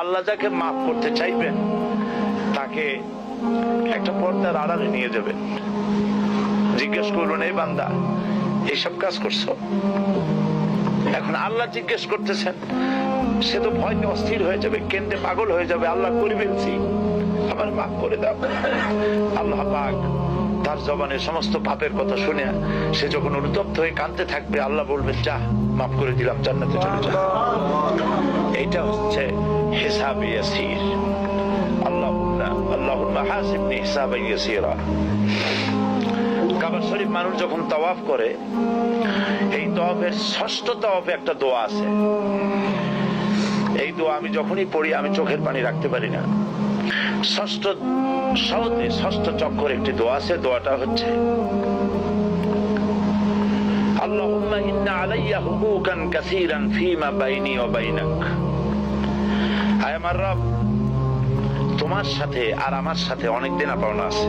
আল্লাহ যাকে মাফ করতে চাইবেন তাকে একটা পর্দার আড়ালে নিয়ে যাবেন। জিজ্ঞেস করবেন এই বান্দা এইসব কাজ করছ? এখন আল্লাহ জিজ্ঞেস করতেছেন সে তো ভয়তে অস্থির হয়ে যাবে কেন্দ্রে পাগল হয়ে যাবে আল্লাহ করি ফেলছি। আমার মাফ করে দাও। আল্লাহ পাক তার জবানে সমস্ত পাপের কথা শুনে সে যখন অনুতপ্ত হয়ে কাঁদতে থাকবে আল্লাহ বলবেন যা মাফ করে দিলাম জান্নাতে চলে যা। এইটা হচ্ছে হিসাব ইয়াসির। আল্লাহুম্মা আল্লাহুম্মা হাসিবনি হিসাবান ইয়াসিরা। কাবা শরীফ মানুষ যখন তাওয়াফ করে, এই তওয়াফের ষষ্ঠ তওয়াফে একটা দোয়া আছে। এই দোয়া আমি যখনই পড়ি, আমি চোখের পানি রাখতে পারি না। ষষ্ঠ সহজে ষষ্ঠ চক্কর একটি দোয়া আছে, দোয়াটা হচ্ছে, আল্লাহুম্মা ইন্না আলাইয়া কাসীরান ফীমা বাইনি ওয়া বাইনাক। আয় আমার রব তোমার সাথে আর আমার সাথে অনেক দিন পাওনা আছে।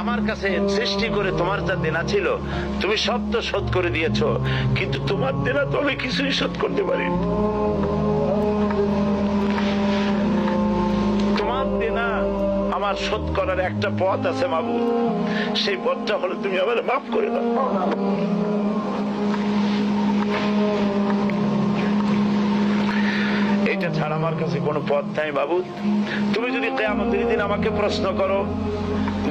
আমার কাছে সৃষ্টি করে তোমার যা দেনা ছিল, তুমি সব তো শোধ করে দিয়েছ। কিন্তু তোমার দেনা তো আমি কিছুই শোধ করতে পারিনি। তোমার দেনা আমার শোধ করার একটা পথ আছে বাবু সেই পথটা তুমি এটা ছাড়া আমার কাছে কোনো পথ নাই বাবু তুমি যদি কেয়ামতের দিন আমাকে প্রশ্ন করো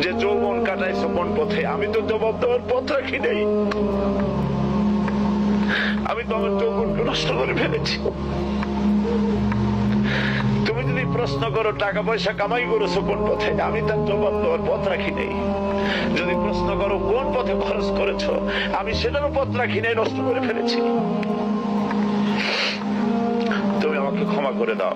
যে যৌবন কাটাইছো কোন পথে, আমি তো জবাব দেওয়ার পথ রাখি নাই। আমি তো আমার যৌবনকে নষ্ট করে ফেলেছি। তুমি যদি প্রশ্ন করো টাকা পয়সা কামাই করেছ কোন পথে, আমি তার জবাব দেওয়ার পথ রাখি নাই। যদি প্রশ্ন করো, কোন পথে খরচ করেছ, আমি সেটারও পথ রাখি নাই, নষ্ট করে ফেলেছি। তুমি আমাকে ক্ষমা করে দাও।